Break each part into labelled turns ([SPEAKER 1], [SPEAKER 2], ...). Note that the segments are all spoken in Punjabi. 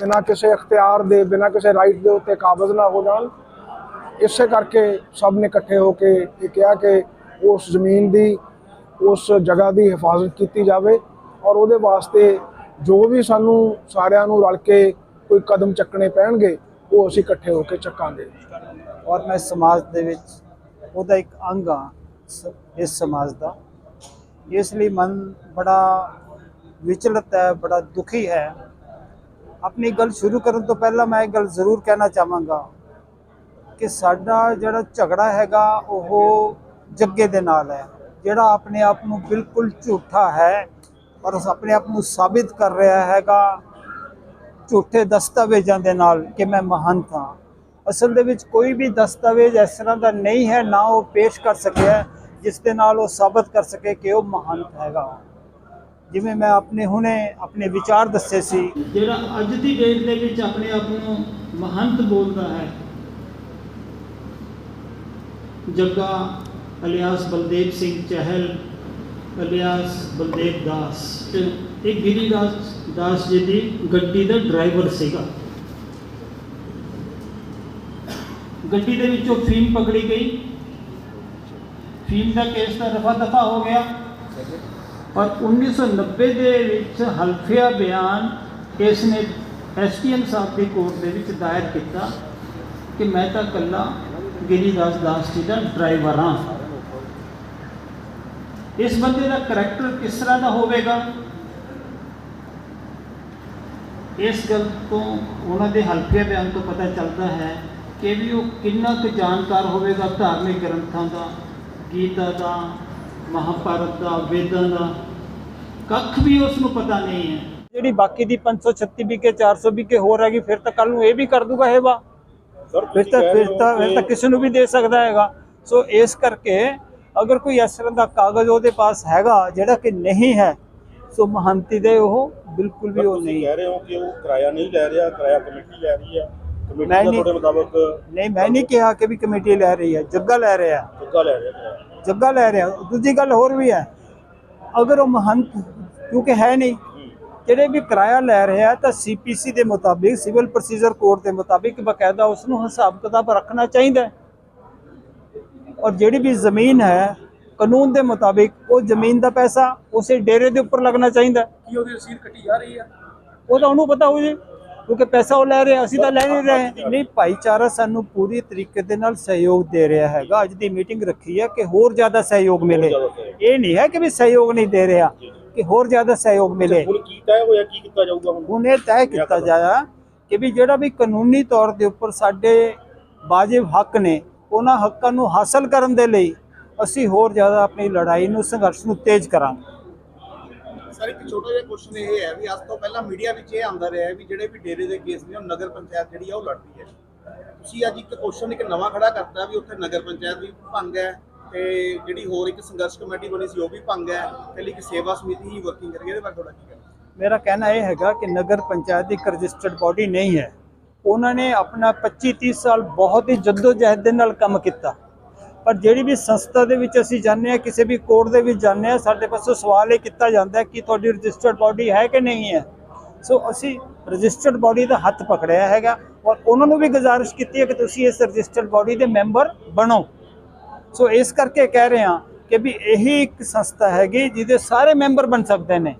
[SPEAKER 1] ਬਿਨਾਂ ਕਿਸੇ ਅਖਤਿਆਰ ਦੇ, ਬਿਨਾਂ ਕਿਸੇ ਰਾਈਟ ਦੇ ਉੱਤੇ ਕਾਬਜ਼ ਨਾ ਹੋ ਜਾਣ। ਇਸੇ ਕਰਕੇ ਸਭ ਨੇ ਇਕੱਠੇ ਹੋ ਕੇ ਇਹ ਕਿਹਾ ਕਿ ਉਸ ਜ਼ਮੀਨ ਦੀ, ਉਸ ਜਗ੍ਹਾ ਦੀ ਹਿਫਾਜ਼ਤ ਕੀਤੀ ਜਾਵੇ ਔਰ ਉਹਦੇ ਵਾਸਤੇ ਜੋ ਵੀ ਸਾਨੂੰ ਸਾਰਿਆਂ ਨੂੰ ਰਲ ਕੇ ਕੋਈ ਕਦਮ ਚੱਕਣੇ ਪੈਣਗੇ, ਉਹ ਅਸੀਂ ਇਕੱਠੇ ਹੋ ਕੇ ਚੱਕਾਂਗੇ।
[SPEAKER 2] ਔਰ ਮੈਂ ਸਮਾਜ ਦੇ ਵਿੱਚ ਉਹਦਾ ਇੱਕ ਅੰਗ ਹਾਂ ਸ- ਇਸ ਸਮਾਜ ਦਾ। ਇਸ ਲਈ ਮਨ ਬੜਾ ਵਿਚਲਤ ਹੈ, ਬੜਾ ਦੁਖੀ ਹੈ। ਆਪਣੀ ਗੱਲ ਸ਼ੁਰੂ ਕਰਨ ਤੋਂ ਪਹਿਲਾਂ ਮੈਂ ਇਹ ਗੱਲ ਜ਼ਰੂਰ ਕਹਿਣਾ ਚਾਹਾਂਗਾ ਕਿ ਸਾਡਾ ਜਿਹੜਾ ਝਗੜਾ ਹੈਗਾ, ਉਹ ਜੱਗੇ ਦੇ ਨਾਲ ਹੈ। ਜਿਹੜਾ ਆਪਣੇ ਆਪ ਨੂੰ ਬਿਲਕੁਲ ਝੂਠਾ ਹੈ ਔਰ ਆਪਣੇ ਆਪ ਨੂੰ ਸਾਬਿਤ ਕਰ ਰਿਹਾ ਹੈਗਾ, ਝੂਠੇ ਦਸਤਾਵੇਜ਼ਾਂ ਦੇ ਨਾਲ ਕਿ ਮੈਂ ਮਹੰਤ ਹਾਂ। ਅਸਲ ਦੇ ਵਿੱਚ ਕੋਈ ਵੀ ਦਸਤਾਵੇਜ਼ ਇਸ ਤਰ੍ਹਾਂ ਦਾ ਨਹੀਂ ਹੈ, ਨਾ ਉਹ ਪੇਸ਼ ਕਰ ਸਕਿਆ, ਜਿਸ ਦੇ ਨਾਲ ਉਹ ਸਾਬਤ ਕਰ ਸਕੇ ਕਿ ਉਹ ਮਹੰਤ ਹੈਗਾ। ਜਿਵੇਂ ਮੈਂ ਆਪਣੇ ਹੁਣੇ ਆਪਣੇ ਵਿਚਾਰ ਦੱਸੇ ਸੀ।
[SPEAKER 3] ਜਿਹੜਾ ਅੱਜ ਦੀ ਡੇਟ ਦੇ ਵਿੱਚ ਆਪਣੇ ਆਪ ਨੂੰ ਮਹੰਤ ਬੋਲਦਾ ਹੈ, ਜੱਗਾ ਅਲਿਆਸ ਬਲਦੇਵ ਸਿੰਘ ਚਹਿਲ, ਅਲਿਆਸ ਬਲਦੇਵ ਦਾਸ, ਤੇ ਇਹ ਦਾਸ ਜੀ ਦੀ ਗੱਡੀ ਦਾ ਡਰਾਈਵਰ ਸੀਗਾ। ਗੱਡੀ ਦੇ ਵਿੱਚੋਂ ਫੀਮ ਪਕੜੀ ਗਈ। ਫੀਮ ਦਾ ਕੇਸ ਤਾਂ ਰਫਾ ਦਫਾ ਹੋ ਗਿਆ। ਔਰ 1990 ਦੇ ਵਿੱਚ ਹਲਫੀਆ ਬਿਆਨ ਇਸ ਨੇ ਐਸਟੀਐਮ ਸਾਹਿਬ ਦੀ ਕੋਰਟ ਦੇ ਵਿੱਚ ਦਾਇਰ ਕੀਤਾ ਕਿ ਮੈਂ ਤਾਂ ਕੱਲਾ ਗਿਰੀਦਾਸ ਦਾਸ ਜੀ ਦਾ ਡਰਾਈਵਰ ਹਾਂ। ਇਸ ਬੰਦੇ ਦਾ ਕਰੈਕਟਰ ਕਿਸ ਤਰ੍ਹਾਂ ਦਾ ਹੋਵੇਗਾ? ਇਸ ਗੱਲ ਤੋਂ ਉਹਨਾਂ ਦੇ ਹਲਫੀਆ ਬਿਆਨ ਤੋਂ ਪਤਾ ਚੱਲਦਾ ਹੈ ਕਿ ਵੀ ਉਹ ਕਿੰਨਾ ਕੁ ਜਾਣਕਾਰ ਹੋਵੇਗਾ ਧਾਰਮਿਕ ਗ੍ਰੰਥਾਂ ਦਾ, ਗੀਤਾ ਦਾ ਮਹਾਭਾਰਤ ਦਾ ਵੇਦਾਂ ਦਾ ਕੱਖ ਵੀ ਉਸ ਨੂੰ ਪਤਾ ਨਹੀਂ ਹੈ।
[SPEAKER 2] ਜਿਹੜੀ ਬਾਕੀ ਦੀ 536 ਵਿਕੇ 400 ਵਿਕੇ ਹੋਰ ਹੈਗੀ ਫਿਰ ਤਾਂ ਕੱਲ ਨੂੰ ਇਹ ਵੀ ਕਰ ਦੂਗਾ ਹੇਵਾ ਫਿਰ ਤਾਂ ਫਿਰ ਤਾਂ ਫਿਰ ਤਾਂ ਕਿਸੇ ਨੂੰ ਵੀ ਦੇ ਸਕਦਾ ਹੈਗਾ। ਸੋ ਇਸ ਕਰਕੇ ਅਗਰ ਕੋਈ ਇਸ ਤਰ੍ਹਾਂ ਦਾ ਕਾਗਜ਼ ਉਹਦੇ ਪਾਸ ਹੈਗਾ ਜਿਹੜਾ ਕਿ ਨਹੀਂ ਹੈ ਸੋ ਮਹੰਤੀ ਦੇ ਉਹ ਬਿਲਕੁਲ ਵੀ ਉਹ ਨਹੀਂ।
[SPEAKER 4] ਕਹਿ ਰਹੇ ਹੋ ਕਿ ਉਹ ਕਿਰਾਇਆ ਨਹੀਂ ਲੈ ਰਿਹਾ ਕਿਰਾਇਆ ਕਮੇਟੀ ਲੈ ਰਹੀ ਹੈ। ਕਮੇਟੀ
[SPEAKER 2] ਮੈਂ
[SPEAKER 4] ਦਾ ਤੁਹਾਡੇ ਮੁਤਾਬਕ
[SPEAKER 2] ਨਹੀਂ ਮੈਂ ਨਹੀਂ ਕਿਹਾ ਕਿ ਵੀ ਕਮੇਟੀ ਲੈ ਰਹੀ ਹੈ ਜੱਗਾ ਲੈ ਰਿਹਾ।
[SPEAKER 4] ਚੁੱਕਾ ਲੈ ਰਿਹਾ
[SPEAKER 2] ਜੱਗਾ ਲੈ ਰਿਹਾ। ਦੂਜੀ ਗੱਲ ਹੋਰ ਵੀ ਹੈ। ਅਗਰ ਉਹ ਮਹੰਤ ਕਿਉਂਕਿ ਹੈ ਨਹੀਂ ਜਿਹੜੇ ਵੀ ਕਿਰਾਇਆ ਲੈ ਰਿਹਾ ਤਾਂ ਸੀਪੀਸੀ ਦੇ ਮੁਤਾਬਿਕ ਸਿਵਲ ਪ੍ਰੋਸੀਜਰ ਕੋਡ ਦੇ ਮੁਤਾਬਿਕ ਬਕਾਇਦਾ ਉਸ ਨੂੰ ਹਿਸਾਬ ਕਿਤਾਬ ਰੱਖਣਾ ਚਾਹੀਦਾ ਹੈ। ਔਰ ਜਿਹੜੀ ਵੀ ਜ਼ਮੀਨ ਹੈ ਕਾਨੂੰਨ ਦੇ ਮੁਤਾਬਿਕ ਉਹ ਜ਼ਮੀਨ ਦਾ ਪੈਸਾ ਉਸੇ ਡੇਰੇ ਦੇ ਉੱਪਰ ਲੱਗਣਾ ਚਾਹੀਦਾ।
[SPEAKER 5] ਕੀ ਉਹਦੀ ਰਸੀਦ ਕੱਟੀ ਜਾ ਰਹੀ ਹੈ?
[SPEAKER 2] ਉਹ ਤਾਂ ਉਹਨੂੰ ਪਤਾ ਹੋ ਜੀ। ਕਿਉਂਕਿ ਪੈਸਾ ਉਹ ਲੈ ਰਿਹਾ ਅਸੀਂ ਤਾਂ ਲੈ ਨਹੀਂ ਰਹੇ। ਨਹੀਂ ਭਾਈਚਾਰਾ ਸਾਨੂੰ ਪੂਰੀ ਤਰੀਕੇ ਦੇ ਨਾਲ ਸਹਿਯੋਗ ਦੇ ਰਿਹਾ ਹੈਗਾ। ਅੱਜ ਦੀ ਮੀਟਿੰਗ ਰੱਖੀ ਹੈ ਕਿ ਹੋਰ ਜ਼ਿਆਦਾ ਸਹਿਯੋਗ ਮਿਲੇ। ਇਹ ਨਹੀਂ ਹੈ ਕਿ ਵੀ ਸਹਿਯੋਗ ਨਹੀਂ ਦੇ ਰਿਹਾ ਕਿ ਹੋਰ ਜ਼ਿਆਦਾ ਸਹਿਯੋਗ ਮਿਲੇ।
[SPEAKER 4] ਹੁਣ ਕੀ ਤੈਅ ਹੋਇਆ ਕੀ ਕੀਤਾ ਜਾਊਗਾ ਹੁਣ?
[SPEAKER 2] ਹੁਣ ਇਹ ਤੈਅ ਕੀਤਾ ਜਾਇਆ ਕਿ ਵੀ ਜਿਹੜਾ ਵੀ ਕਾਨੂੰਨੀ ਤੌਰ ਦੇ ਉੱਪਰ ਸਾਡੇ ਵਾਜਿਬ ਹੱਕ ਨੇ ਉਹਨਾਂ ਹੱਕਾਂ ਨੂੰ ਹਾਸਲ ਕਰਨ ਦੇ ਲਈ ਅਸੀਂ ਹੋਰ ਜ਼ਿਆਦਾ ਆਪਣੀ ਲੜਾਈ ਨੂੰ ਸੰਘਰਸ਼ ਨੂੰ ਤੇਜ਼ ਕਰਾਂਗੇ।
[SPEAKER 6] ਸਰ, ਇੱਕ ਛੋਟਾ ਜਿਹਾ ਕੁਐਸਚਨ ਇਹ ਹੈ ਵੀ ਅੱਜ ਤੋਂ ਪਹਿਲਾਂ ਮੀਡੀਆ ਵਿੱਚ ਇਹ ਆਉਂਦਾ ਰਿਹਾ ਵੀ ਜਿਹੜੇ ਵੀ ਡੇਰੇ ਦੇ ਕੇਸ ਨੇ, ਉਹ ਨਗਰ ਪੰਚਾਇਤ ਜਿਹੜੀ ਆ, ਉਹ ਲੜਦੀ ਹੈ। ਤੁਸੀਂ ਅੱਜ ਇੱਕ ਕੁਐਸਚਨ ਇੱਕ ਨਵਾਂ ਖੜਾ ਕਰਤਾ ਵੀ ਉੱਥੇ ਨਗਰ ਪੰਚਾਇਤ ਵੀ ਭੰਗ ਹੈ ਤੇ ਜਿਹੜੀ ਹੋਰ ਇੱਕ ਸੰਘਰਸ਼ ਕਮੇਟੀ ਬਣੀ ਸੀ, ਉਹ ਵੀ ਭੰਗ ਹੈ। ਤੇ ਇੱਕ ਸੇਵਾ ਸਮਿਤੀ ਹੀ ਵਰਕਿੰਗ ਕਰੀ ਇਹਦੇ ਬਾਰੇ ਤੁਹਾਡਾ ਕੀ ਕਹਿਣਾ?
[SPEAKER 2] ਮੇਰਾ ਕਹਿਣਾ ਇਹ ਹੈਗਾ ਕਿ ਨਗਰ ਪੰਚਾਇਤ ਇੱਕ ਰਜਿਸਟਰਡ ਬਾਡੀ ਨਹੀਂ ਹੈ। ਉਹਨਾਂ ਨੇ ਆਪਣਾ 25 30 ਸਾਲ ਬਹੁਤ ਹੀ ਜਹਿਦ ਦੇ ਨਾਲ ਕੰਮ ਕੀਤਾ। ਪਰ ਜਿਹੜੀ ਵੀ ਸੰਸਥਾ ਦੇ ਵਿੱਚ ਅਸੀਂ ਜਾਂਦੇ ਹਾਂ ਕਿਸੇ ਵੀ ਕੋਰਟ ਦੇ ਵਿੱਚ ਜਾਂਦੇ ਹਾਂ ਸਾਡੇ ਪਾਸੋਂ ਸਵਾਲ ਇਹ ਕੀਤਾ ਜਾਂਦਾ ਕਿ ਤੁਹਾਡੀ ਰਜਿਸਟਰਡ ਬਾਡੀ ਹੈ ਕਿ ਨਹੀਂ ਹੈ। ਸੋ ਅਸੀਂ ਰਜਿਸਟਰਡ ਬਾਡੀ ਦਾ ਹੱਥ ਪਕੜਿਆ ਹੈਗਾ ਔਰ ਉਹਨਾਂ ਨੂੰ ਵੀ ਗੁਜ਼ਾਰਿਸ਼ ਕੀਤੀ ਹੈ ਕਿ ਤੁਸੀਂ ਇਸ ਰਜਿਸਟਰਡ ਬਾਡੀ ਦੇ ਮੈਂਬਰ ਬਣੋ। ਸੋ ਇਸ ਕਰਕੇ ਕਹਿ ਰਹੇ ਹਾਂ ਕਿ ਵੀ ਇਹੀ ਇੱਕ ਸੰਸਥਾ ਹੈਗੀ ਜਿਹਦੇ ਸਾਰੇ ਮੈਂਬਰ ਬਣ ਸਕਦੇ ਨੇ।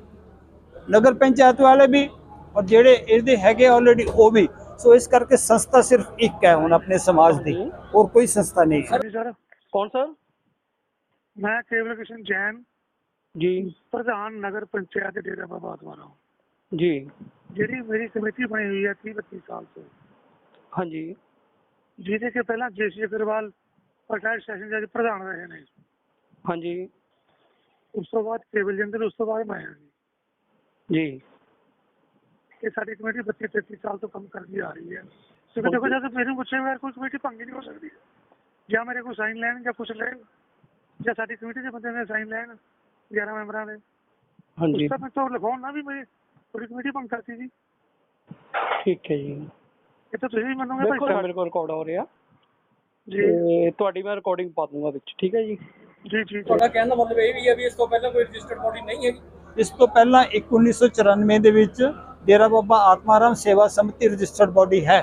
[SPEAKER 2] ਨਗਰ ਪੰਚਾਇਤ ਵਾਲੇ ਵੀ ਔਰ ਜਿਹੜੇ ਇਹਦੇ ਹੈਗੇ ਆਲਰੇਡੀ ਉਹ ਵੀ। ਸੋ ਇਸ ਕਰਕੇ ਸੰਸਥਾ ਸਿਰਫ ਇੱਕ ਹੈ ਹੁਣ ਆਪਣੇ ਸਮਾਜ ਦੀ। ਹੋਰ ਕੋਈ ਸੰਸਥਾ ਨਹੀਂ। ਹੈ
[SPEAKER 7] ਜੀ ਸਰ
[SPEAKER 5] ਕੌਣ ਸਰ
[SPEAKER 7] ਮੈਂ ਕੇਵਲ ਕਿਸ਼ਨ ਜੈਨ
[SPEAKER 5] ਜੀ
[SPEAKER 7] ਪ੍ਰਧਾਨ ਨਗਰ ਪੰਚਾਇਤ ਡੇਰਾ ਬਾਬਾ ਆਤਮਾਰਾਮ
[SPEAKER 5] ਜੀ
[SPEAKER 7] ਜਿਹੜੀ ਮੇਰੀ ਕਮੇਟੀ ਬਣੀ ਹੋਈ ਹੈ 30 32 ਸਾਲ ਤੋਂ
[SPEAKER 5] ਹਾਂਜੀ
[SPEAKER 7] ਜਿਹਦੇ ਕੇ ਪਹਿਲਾਂ ਜੇਸੀ ਅਗਰਵਾਲ ਪੰਚਾਇਤ ਸੈਸ਼ਨ ਜੱਜ ਪ੍ਰਧਾਨ ਰਹੇ ਨੇ
[SPEAKER 5] ਹਾਂਜੀ
[SPEAKER 7] ਉਸ ਤੋਂ ਬਾਅਦ ਕੇਵਲ ਜੰਦਰ ਉਸ ਤੋਂ ਬਾਅਦ ਮੈਂ ਹਾਂ ਜੀ
[SPEAKER 5] ਜੀ
[SPEAKER 7] ਇਹ ਸਾਡੀ ਕਮੇਟੀ 32 33 ਸਾਲ ਤੋਂ ਕੰਮ ਕਰਦੀ ਆ ਰਹੀ ਹੈ ਕਿਉਂਕਿ ਦੇਖੋ ਜਦ ਮੈਨੂੰ ਪੁੱਛੇ ਬਗੈਰ ਕੋਈ ਕਮੇਟੀ ਭੰਗੀ ਨਹੀਂ ਹੋ ਸਕਦੀ ਜਾਂ ਮੇਰੇ ਕੋਲ ਸਾਈਨ ਲੈਣ ਜਾਂ ਕੁਝ ਲੈਣ ਜਾਂ ਸਾਡੀ ਕਮੇਟੀ ਦੇ ਬੰਦੇ ਨੇ ਸਾਈਨ ਲੈਣ 11 ਮੈਂਬਰਾਂ ਦੇ।
[SPEAKER 5] ਹਾਂਜੀ।
[SPEAKER 7] ਉਸ ਤਾਂ ਮੈਂ ਤੋਂ ਲਿਖਾਉਣ ਨਾ ਵੀ ਮੇਰੀ ਪੂਰੀ ਕਮੇਟੀ ਭੰਗ ਕਰਤੀ ਜੀ।
[SPEAKER 5] ਠੀਕ ਹੈ ਜੀ।
[SPEAKER 7] ਇਹ ਤਾਂ ਤੁਸੀਂ ਵੀ ਮੰਨੋਗੇ
[SPEAKER 5] ਬਿਲਕੁਲ
[SPEAKER 7] ਭਾਈ
[SPEAKER 5] ਮੇਰੇ ਕੋਲ ਰਿਕਾਰਡ ਹੋ ਰਿਹਾ।
[SPEAKER 7] ਜੀ।
[SPEAKER 5] ਤੁਹਾਡੀ ਮੈਂ ਰਿਕਾਰਡਿੰਗ ਪਾ ਦੂੰਗਾ ਵਿੱਚ ਠੀਕ ਹੈ ਜੀ?
[SPEAKER 7] ਜੀ ਜੀ
[SPEAKER 5] ਤੁਹਾਡਾ ਕਹਿਣ ਦਾ ਮਤਲਬ ਇਹ ਵੀ ਹੈ ਵੀ ਇਸ ਤੋਂ ਪਹਿਲਾਂ ਕੋਈ ਰਜਿਸਟਰਡ ਬਾਡੀ ਨਹੀਂ ਹੈਗੀ।
[SPEAKER 2] ਇਸ ਤੋਂ ਪਹਿਲਾਂ ਇੱਕ 1994 ਦੇ ਵਿੱਚ ਡੇਰਾ ਬਾਬਾ ਆਤਮਾਰਾਮ ਸੇਵਾ ਸਮਿਤੀ ਰਜਿਸਟਰਡ ਬਾਡੀ ਹੈ।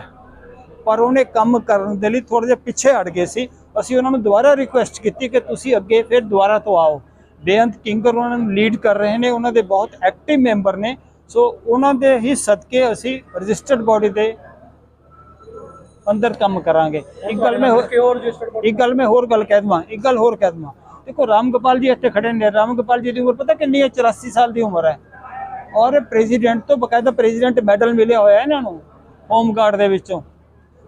[SPEAKER 2] ਪਰ ਉਹਨੇ ਕੰਮ ਕਰਨ ਦੇ ਲਈ ਥੋੜੇ ਜਿਹਾ ਪਿੱਛੇ ਹਟ ਗਏ ਸੀ। ਅਸੀਂ ਉਹਨਾਂ ਨੂੰ ਦੁਬਾਰਾ ਰਿਕੁਐਸਟ ਕੀਤੀ ਕਿ ਤੁਸੀਂ ਅੱਗੇ ਫਿਰ ਦੁਬਾਰਾ ਤੋਂ ਆਓ। ਬੇਅੰਤ ਕਿੰਗਰ ਉਹਨਾਂ ਨੂੰ ਲੀਡ ਕਰ ਰਹੇ ਨੇ ਉਹਨਾਂ ਦੇ ਬਹੁਤ ਐਕਟਿਵ ਮੈਂਬਰ ਨੇ। ਸੋ ਉਹਨਾਂ ਦੇ ਹੀ ਸਦਕੇ ਅਸੀਂ ਰਜਿਸਟਰਡ ਬਾਡੀ ਦੇ ਅੰਦਰ ਕੰਮ ਕਰਾਂਗੇ। ਇੱਕ ਗੱਲ ਮੈਂ ਹੋਰ ਇੱਕ ਗੱਲ ਮੈਂ ਹੋਰ ਗੱਲ ਕਹਿ ਦਵਾਂ ਇੱਕ ਗੱਲ ਹੋਰ ਕਹਿ ਦਵਾਂ। ਦੇਖੋ ਰਾਮ ਗੋਪਾਲ ਜੀ ਇੱਥੇ ਖੜੇ ਨੇ। ਰਾਮ ਗੋਪਾਲ ਜੀ ਦੀ ਉਮਰ ਪਤਾ ਕਿੰਨੀ ਹੈ? 84 ਸਾਲ ਦੀ ਉਮਰ ਹੈ। ਔਰ ਪ੍ਰੈਜ਼ੀਡੈਂਟ ਤੋਂ ਬਕਾਇਦਾ ਪ੍ਰੈਜ਼ੀਡੈਂਟ ਮੈਡਲ ਮਿਲਿਆ ਹੋਇਆ ਹੈ ਇਹਨਾਂ ਨੂੰ ਹੋਮ ਗਾਰਡ ਦੇ ਵਿੱਚੋਂ।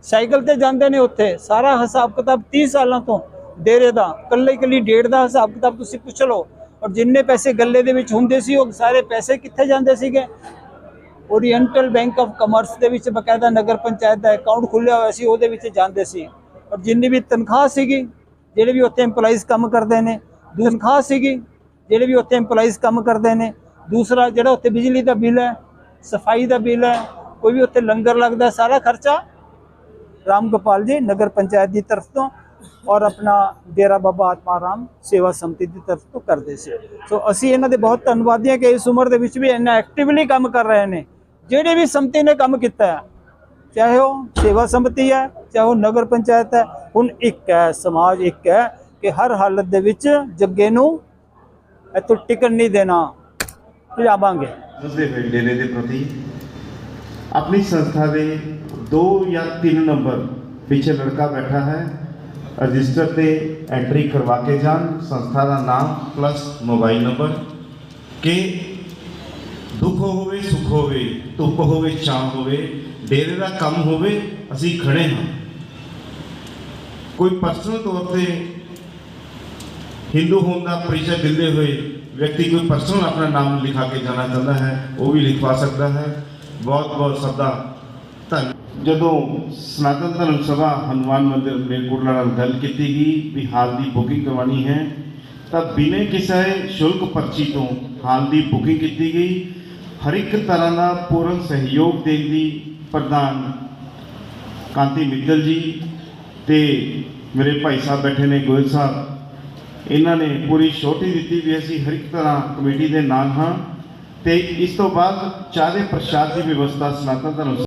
[SPEAKER 2] ਸਾਈਕਲ ਤੇ ਜਾਂਦੇ ਨੇ ਉੱਥੇ। ਸਾਰਾ ਹਿਸਾਬ ਕਿਤਾਬ 30 ਸਾਲਾਂ ਤੋਂ ਡੇਰੇ ਦਾ ਕੱਲੇ ਕੱਲੀ ਡੇਟ ਦਾ ਹਿਸਾਬ ਕਿਤਾਬ ਤੁਸੀਂ ਪੁੱਛ ਲਓ। ਔਰ ਜਿੰਨੇ ਪੈਸੇ ਗੱਲੇ ਦੇ ਵਿੱਚ ਹੁੰਦੇ ਸੀ, ਉਹ ਸਾਰੇ ਪੈਸੇ ਕਿੱਥੇ ਜਾਂਦੇ ਸੀਗੇ? ਓਰੀਐਂਟਲ ਬੈਂਕ ਆਫ ਕਮਰਸ ਦੇ ਵਿੱਚ ਬਕਾਇਦਾ ਨਗਰ ਪੰਚਾਇਤ ਦਾ ਅਕਾਊਂਟ ਖੁੱਲਿਆ ਹੋਇਆ ਸੀ, ਉਹਦੇ ਵਿੱਚ ਜਾਂਦੇ ਸੀ। ਔਰ ਜਿੰਨੀ ਵੀ ਤਨਖਾਹ ਸੀਗੀ, ਜਿਹੜੇ ਵੀ ਉੱਥੇ EMPLOYEES ਕੰਮ ਕਰਦੇ ਨੇ, ਤਨਖਾਹ ਸੀਗੀ, ਜਿਹੜੇ ਵੀ ਉੱਥੇ EMPLOYEES ਕੰਮ ਕਰਦੇ ਨੇ, ਦੂਸਰਾ ਜਿਹੜਾ ਉੱਥੇ ਬਿਜਲੀ ਦਾ ਬਿੱਲ ਹੈ, ਸਫ਼ਾਈ ਦਾ ਬਿੱਲ ਹੈ, ਕੋਈ ਵੀ ਉੱਥੇ ਲੰਗਰ ਲੱਗਦਾ, ਸਾਰਾ ਖਰਚਾ ਰਾਮ ਗੋਪਾਲ ਜੀ, ਨਗਰ ਪੰਚਾਇਤ ਦੀ ਤਰਫ ਤੋਂ ਔਰ ਆਪਣਾ ਡੇਰਾ ਬਾਬਾ ਆਤਮਾਰਾਮ ਸੇਵਾ ਸਮਿਤੀ ਦੀ ਤਰਫ ਤੋਂ ਕਰਦੇ ਸੀ। ਸੋ ਅਸੀਂ ਇਹਨਾਂ ਦੇ ਬਹੁਤ ਧੰਨਵਾਦੀ ਹਾਂ ਕਿ ਇਸ ਉਮਰ ਦੇ ਵਿੱਚ ਵੀ ਇੰਨਾ ਐਕਟਿਵਲੀ ਕੰਮ ਕਰ ਰਹੇ ਨੇ। ਜਿਹੜੇ ਵੀ ਸੰਮਤੀ ਨੇ ਕੰਮ ਕੀਤਾ ਹੈ, ਚਾਹੇ ਉਹ ਸੇਵਾ ਸੰਮਤੀ ਹੈ, ਚਾਹੇ ਉਹ ਨਗਰ ਪੰਚਾਇਤ ਹੈ, ਹੁਣ ਇੱਕ ਹੈ, ਸਮਾਜ ਇੱਕ ਹੈ ਕਿ ਹਰ ਹਾਲਤ ਦੇ ਵਿੱਚ ਜੱਗੇ ਨੂੰ ਇੱਥੋਂ ਟਿਕਣ ਨਹੀਂ ਦੇਣਾ, ਭਜਾਵਾਂਗੇ।
[SPEAKER 8] ਉਸਦੇ ਡੇਰੇ ਦੇ ਪ੍ਰਤੀ ਆਪਣੀ ਸੰਸਥਾ ਦੇ 2 ਜਾਂ 3 ਨੰਬਰ ਪਿੱਛੇ ਲੜਕਾ ਬੈਠਾ ਹੈ। ਰਜਿਸਟਰ ਤੇ ਐਂਟਰੀ ਕਰਵਾ ਕੇ ਜਾਣ। ਸੰਸਥਾ ਦਾ ਨਾਮ ਪਲੱਸ ਮੋਬਾਈਲ ਨੰਬਰ ਕਿ ਦੁੱਖ ਹੋਵੇ, ਸੁੱਖ ਹੋਵੇ, ਧੁੱਪ ਹੋਵੇ, ਛਾਂ ਹੋਵੇ, ਡੇਰੇ ਦਾ ਕੰਮ ਹੋਵੇ, ਅਸੀਂ ਖੜੇ ਹਾਂ। ਕੋਈ ਪਰਸਨਲ ਤੌਰ ਤੇ ਹਿੰਦੂ ਹੋਣ ਦਾ ਪਰਿਚੈ ਦਿੰਦੇ ਹੋਏ ਵਿਅਕਤੀ ਕੋਈ ਪਰਸਨਲ ਆਪਣਾ ਨਾਮ ਲਿਖਾ ਕੇ ਜਾਣਾ ਚਾਹੁੰਦਾ ਹੈ, ਉਹ ਵੀ ਲਿਖਵਾ ਸਕਦਾ ਹੈ। ਬਹੁਤ ਬਹੁਤ ਸਭ ਜਦੋਂ ਸਨਾਤਨ ਧਰਮ ਸਭਾ ਹਨੂਮਾਨ ਮੰਦਿਰ ਮੇਲਕੋਟਲਾ ਨਾਲ ਗੱਲ ਕੀਤੀ ਗਈ ਵੀ ਹਾਲ ਦੀ ਬੁਕਿੰਗ ਕਰਵਾਉਣੀ ਹੈ, ਤਾਂ ਬਿਨੇ ਕਿਸੇ ਸ਼ੁਲਕ ਪਰਚੀ ਤੋਂ ਹਾਲ ਦੀ ਬੁਕਿੰਗ ਕੀਤੀ ਗਈ। ਹਰ ਇੱਕ ਤਰ੍ਹਾਂ ਦਾ ਪੂਰਨ ਸਹਿਯੋਗ ਦੇਣ ਦੀ ਪ੍ਰਧਾਨ ਕਾਂਤੀ ਮਿੱਤਲ ਜੀ ਤੇ ਮੇਰੇ ਭਾਈ ਸਾਹਿਬ ਬੈਠੇ ਨੇ ਗੋਇਲ ਸਾਹਿਬ, ਇਹਨਾਂ ਨੇ ਪੂਰੀ ਛੋਟੀ ਦਿੱਤੀ ਵੀ ਅਸੀਂ ਹਰ ਇੱਕ ਤਰ੍ਹਾਂ ਕਮੇਟੀ ਦੇ ਨਾਲ ਹਾਂ ਤੇ ਇਸ ਤੋਂ ਬਾਅਦ ਚਾਰੇ ਪ੍ਰਸ਼ਾਦ ਦੀ ਵਿਵਸਥਾ ਸਨਾਤਨ ਧਰਮ